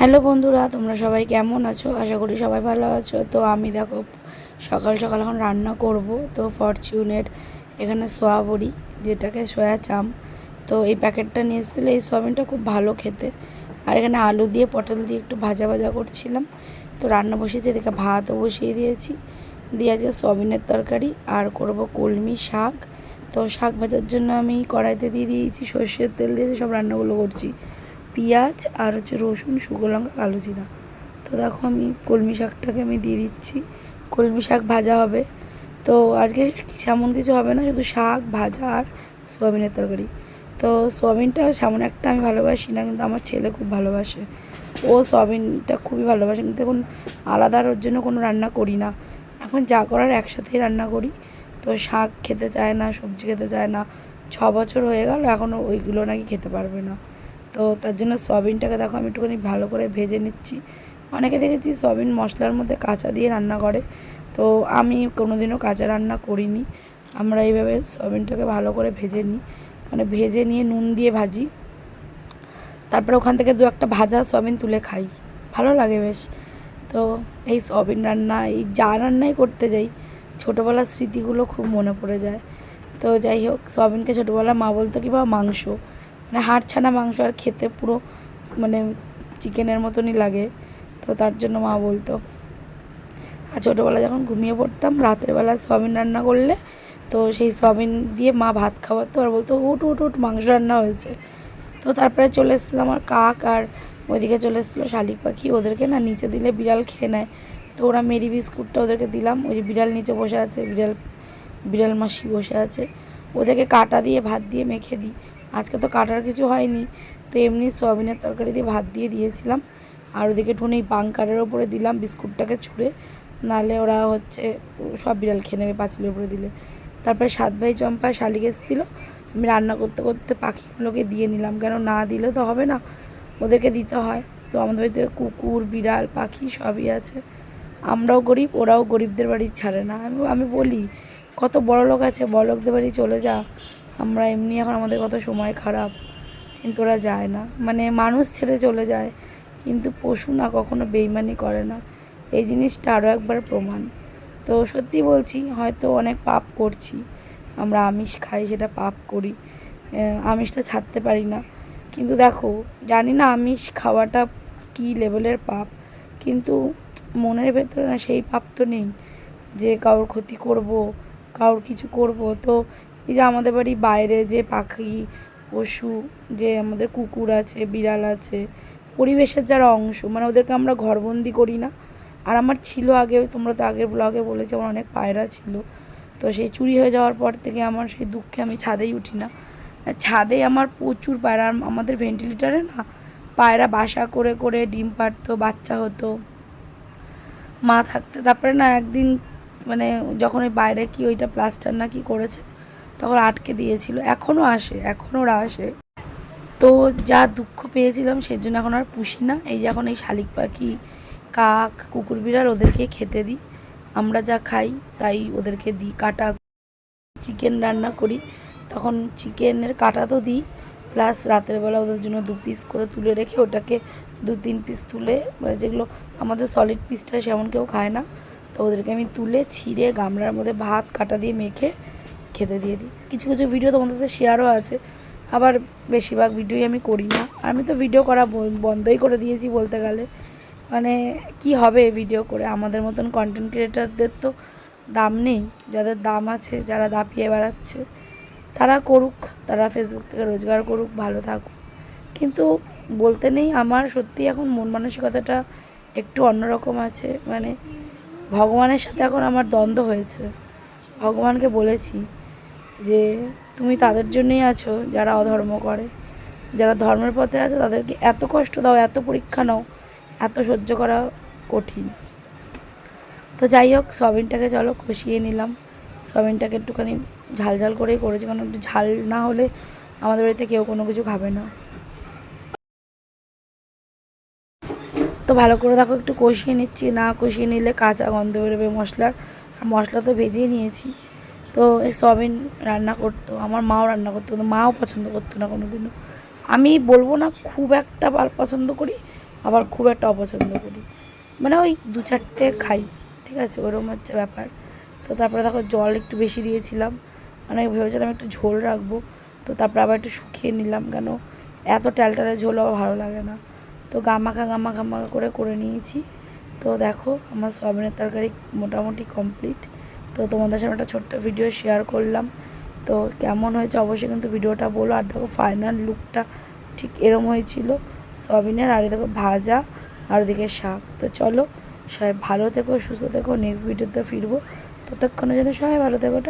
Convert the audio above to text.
Hello বন্ধুরা, তোমরা সবাই কেমন আছো? আশা করি সবাই ভালো আছো। তো আমি দেখো, সকাল সকাল এখন রান্না করব। তো ফরচুনের এখানে সোয়া বড়ি যেটাকে সয়া চাম। তো এই প্যাকেটটা নিয়ে এসেছিল, এই সোয়াবিনটা খুব ভালো খেতে। আর এখানে আলু দিয়ে পটল দিয়ে একটু ভাজা ভাজা করছিলাম। তো রান্না বসিয়েছি, এদিকে ভাতও বসিয়ে দিয়েছি। দিয়ে আজকে সোয়াবিনের তরকারি, আর করব কলমি শাক। তো শাক ভাজার জন্য আমি কড়াইতে দিয়ে দিয়েছি, সর্ষের তেল দিয়েছি সব রান্নাগুলো করছি। পেঁয়াজ আর হচ্ছে রসুন, শুকনো লঙ্কা, কালো জিরা। তো দেখো আমি কলমি শাকটাকে আমি দিয়ে দিচ্ছি। কলমি শাক ভাজা হবে। তো আজকে সেমন কিছু হবে না, শুধু শাক, ভাজা আর সোয়াবিনের তরকারি। তো সোয়াবিনটা সেমন একটা আমি ভালোবাসি না, কিন্তু আমার ছেলে খুব ভালোবাসে। ও সোয়াবিনটা খুবই ভালোবাসে। কিন্তু এখন আলাদা ওর জন্য কোনো রান্না করি না। এখন যা করার একসাথেই রান্না করি। তো শাক খেতে চায় না, সবজি খেতে চায় না। ছ বছর হয়ে গেল এখনও ওইগুলো নাকি খেতে পারবে না। তো তার জন্য সয়াবিনটাকে দেখো আমি একটুখানি ভালো করে ভেজে নিচ্ছি। অনেকে দেখেছি সয়াবিন মশলার মধ্যে কাঁচা দিয়ে রান্না করে। তো আমি কোনোদিনও কাঁচা রান্না করিনি। আমরা এইভাবে সয়াবিনটাকে ভালো করে ভেজে নিই। মানে ভেজে নিয়ে নুন দিয়ে ভাজি। তারপরে ওখান থেকে দু একটা ভাজা সয়াবিন তুলে খাই। ভালো লাগে বেশ। তো এই সয়াবিন রান্না, এই যা রান্নাই করতে যাই, ছোটোবেলার স্মৃতিগুলো খুব মনে পড়ে যায়। তো যাই হোক, সয়াবিনকে ছোটোবেলা মা বলতো কি বা মাংস। মানে হাড় ছানা মাংস আর খেতে পুরো মানে চিকেনের মতনই লাগে, তো তার জন্য মা বলতো। আর ছোটোবেলা যখন ঘুমিয়ে পড়তাম, রাতের বেলা সয়াবিন রান্না করলে, তো সেই সয়াবিন দিয়ে মা ভাত খাওয়াতো আর বলতো, উঠ উঠ উঠ, মাংস রান্না হয়েছে। তো তারপরে চলে এসেছিল আমার কাক আর ওইদিকে চলে এসেছিল শালিক পাখি, ওদেরকে না নিচে দিলে বিড়াল খেয়ে নেয়। তো ওরা মেরি বিস্কুটটা ওদেরকে দিলাম, ওই যে বিড়াল নিচে বসে আছে, বিড়াল বিড়াল মাসি বসে আছে। ওদেরকে কাটা দিয়ে, ভাত দিয়ে মেখে দিই। আজকে তো কাটার কিছু হয়নি, তো এমনি সোয়াবিনের তরকারি দিয়ে ভাত দিয়ে দিয়েছিলাম। আর ওদিকে একটুখানি পাঙ্কারের ওপরে দিলাম বিস্কুটটাকে ছুঁড়ে, নালে ওরা হচ্ছে সব বিড়াল খেয়ে নেবে পাঁচিলের উপরে দিলে। তারপরে সাত ভাই চম্পা শালিক এসেছিল, আমি রান্না করতে করতে পাখিগুলোকে দিয়ে নিলাম, কেন না দিলে তো হবে না, ওদেরকে দিতে হয়। তো আমাদের বাড়িতে কুকুর, বিড়াল, পাখি সবই আছে। আমরাও গরিব, ওরাও গরিবদের বাড়ি ছাড়ে না। আমি আমি বলি, কত বড় লোক আছে বড় লোকদের বাড়ি চলে যা। আমরা এমনি এখন আমাদের কত সময় খারাপ, কিন্তু ওরা যায় না। মানে মানুষ ছেড়ে চলে যায়, কিন্তু পশু না কখনো বেইমানি করে না। এই জিনিসটা আরও একবার প্রমাণ। তো সত্যি বলছি, হয়তো অনেক পাপ করছি। আমরা আমিষ খাই, সেটা পাপ করি। আমিষটা ছাড়তে পারি না। কিন্তু দেখো, জানি না আমিষ খাওয়াটা কী লেভেলের পাপ, কিন্তু মনের ভেতরে না সেই পাপ তো নেই। যে কারোর ক্ষতি করব, কারোর কিছু করব, তো এই যে আমাদের বাড়ি বাইরে যে পাখি, পশু, যে আমাদের কুকুর আছে, বিড়াল আছে, পরিবেশের যারা অংশ মানে ওদেরকে আমরা ঘরবন্দি করি না। আর আমার ছিল আগে, তোমরা তো আগের ব্লগে বলেছ, আমার অনেক পায়রা ছিল। তো সেই চুরি হয়ে যাওয়ার পর থেকে আমার সেই দুঃখে আমি ছাদেই উঠি না। ছাদে আমার প্রচুর পায়রা আমাদের ভেন্টিলেটারে না পায়রা বাসা করে করে ডিম পাড়তো, বাচ্চা হতো। মা থাকতে, তারপরে না একদিন মানে যখন ওই বাইরে কি ওইটা প্লাস্টার না কি করেছে তখন আটকে দিয়েছিল। এখনও আসে এখন ওরা আসে। তো যা দুঃখ পেয়েছিলাম সেজন্য এখন আর পুষি না। এই যে এখন এই শালিক পাখি, কাক, কুকুর বিড়াল ওদেরকে খেতে দিই। আমরা যা খাই তাই ওদেরকে দিই। কাটা চিকেন রান্না করি। তখন চিকেনের কাটা তো দিই। প্লাস রাতের বেলা ওদের জন্য দু পিস করে তুলে রেখে ওটাকে দু তিন পিস তুলে মানে যেগুলো আমাদের সলিড পিসটা সেমন কেউ খায় না। তো ওদেরকে আমি তুলে ছিঁড়ে গামলার মধ্যে ভাত কাটা দিয়ে মেখে খেতে দিয়ে দিই। কিছু কিছু ভিডিও তোমাদের সাথে শেয়ারও আছে। আবার বেশিরভাগ ভিডিওই আমি করি না। আমি তো ভিডিও করা বন্ধই করে দিয়েছি বলতে গেলে। মানে কি হবে ভিডিও করে? আমাদের মতন কন্টেন্ট ক্রিয়েটারদের তো দাম নেই। যাদের দাম আছে, যারা দাপিয়ে বেড়াচ্ছে, তারা করুক। তারা ফেসবুক থেকে রোজগার করুক, ভালো থাকুক। কিন্তু বলতে নেই, আমার সত্যি এখন মন মানসিকতাটা একটু অন্যরকম আছে। মানে ভগবানের সাথে এখন আমার দ্বন্দ্ব হয়েছে। ভগবানকে বলেছি যে তুমি তাদের জন্যই আছো, যারা অধর্ম করে। যারা ধর্মের পথে আছে, তাদেরকে এত কষ্ট দাও, এত পরীক্ষা নাও, এত সহ্য করা কঠিন। তো যাই হোক, সয়াবিনটাকে চলো কষিয়ে নিলাম। সয়াবিনটাকে একটুখানি ঝাল ঝাল করেই করেছি, কারণ একটু ঝাল না হলে আমাদের বাড়িতে কেউ কোনো কিছু খাবে না। তো ভালো করে দেখো, একটু কষিয়ে নিচ্ছি। না কষিয়ে নিলে কাঁচা গন্ধ বেরোবে মশলার। মশলা তো ভেজেই নিয়েছি। তো এই সয়াবিন রান্না করতো, আমার মাও রান্না করতো, কিন্তু মাও পছন্দ করতো না কোনো দিনও আমি বলব না, খুব একটা ভালো পছন্দ করি, আবার খুব একটা অপছন্দ করি। মানে ওই দু চারটে খাই, ঠিক আছে ওরকম হচ্ছে ব্যাপার। তো তারপরে দেখো জল একটু বেশি দিয়েছিলাম মানে ভেবেছিলাম একটু ঝোল রাখব। তো তারপরে আবার একটু শুকিয়ে নিলাম কেন, এত টালটালে ঝোল আবার ভালো লাগে না। তো গামাখা গামাখা গামাখা করে করে নিয়েছি। তো দেখো, আমার সয়াবিনের তরকারি মোটামুটি কমপ্লিট। তো তোমাদের সামনে একটা ছোট্ট ভিডিও শেয়ার করলাম। তো কেমন হয়েছে অবশ্যই কিন্তু ভিডিওটা বলো। আর দেখো ফাইনাল লুকটা ঠিক এরম হয়েছিল। সয়াবিনের, আর দেখো ভাজা, আর ওদিকে শাক। তো চলো, সবাই ভালো থেকো, সুস্থ থেকো। নেক্সট ভিডিওতে ফিরবো। ততক্ষণের জন্য সবাই ভালো থেকো